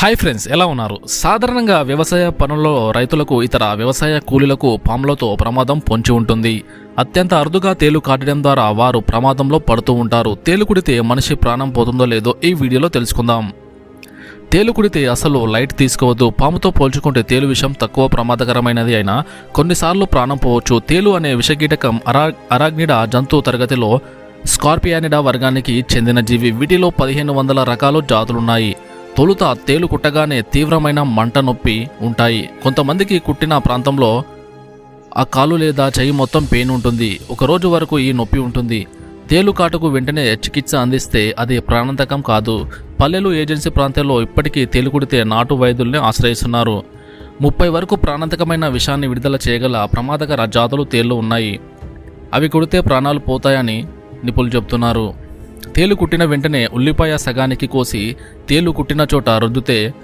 Hi friends ఎలా ఉన్నారు? సాధారణంగా వ్యవసాయ పనుల్లో రైతులకు ఇతర వ్యవసాయ కూలీలకు పాములతో ప్రమాదం పొంచి ఉంటుంది. అత్యంత అరుదుగా తేలు కాటడం ద్వారా వారు ప్రమాదంలో పడుతూ ఉంటారు. తేలు కుడితే మనిషి ప్రాణం పోతుందో లేదో ఈ వీడియోలో తెలుసుకుందాం. తేలు కుడితే అసలు లైట్ తీసుకోవద్దు. పాముతో పోల్చుకుంటే తేలు విషం తక్కువ ప్రమాదకరమైనది అయినా కొన్నిసార్లు ప్రాణం పోవచ్చు. తేలు అనే విషకీటకం అరా అరాగ్నిడ జంతు తరగతిలో స్కార్పియానిడా వర్గానికి చెందిన జీవి. వీటిలో పదిహేను వందల రకాలు జాతులున్నాయి. తొలుత తేలు కుట్టగానే తీవ్రమైన మంట నొప్పి ఉంటాయి. కొంతమందికి కుట్టిన ప్రాంతంలో ఆ కాలు లేదా చెయ్యి మొత్తం పెయిన్ ఉంటుంది. ఒక రోజు వరకు ఈ నొప్పి ఉంటుంది. తేలు కాటుకు వెంటనే చికిత్స అందిస్తే అది ప్రాణాంతకం కాదు. పల్లెలు ఏజెన్సీ ప్రాంతాల్లో ఇప్పటికీ తేలు కుడితే నాటు వైద్యుల్ని ఆశ్రయిస్తున్నారు. ముప్పై వరకు ప్రాణాంతకమైన విషాన్ని విడుదల చేయగల ప్రమాదకర జాతులు తేళ్ళు ఉన్నాయి. అవి కుడితే ప్రాణాలు పోతాయని నిపుణులు చెబుతున్నారు. తేలు కుట్టిన వెంటనే ఉల్లిపాయ సగానికి కోసి తేలు కుట్టిన చోట రుద్దితే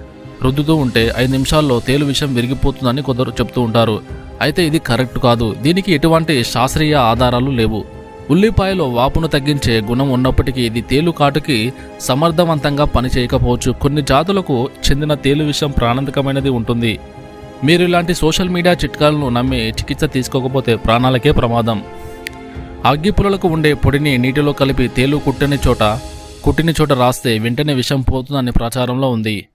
రుద్దుతూ ఉంటే ఐదు నిమిషాల్లో తేలు విషం విరిగిపోతుందని కొందరు చెప్తూ ఉంటారు. అయితే ఇది కరెక్ట్ కాదు. దీనికి ఎటువంటి శాస్త్రీయ ఆధారాలు లేవు. ఉల్లిపాయలో వాపును తగ్గించే గుణం ఉన్నప్పటికీ ఇది తేలు కాటుకి సమర్థవంతంగా పనిచేయకపోవచ్చు. కొన్ని జాతులకు చెందిన తేలు విషం ప్రాణాంతకమైనది ఉంటుంది. మీరు ఇలాంటి సోషల్ మీడియా చిట్కాలను నమ్మి చికిత్స తీసుకోకపోతే ప్రాణాలకే ప్రమాదం. అగ్గిపులలకు ఉండే పొడిని నీటిలో కలిపి తేలు కుట్టని చోట కుట్టిన చోట రాస్తే వెంటనే విషం పోతుందని ప్రచారంలో ఉంది.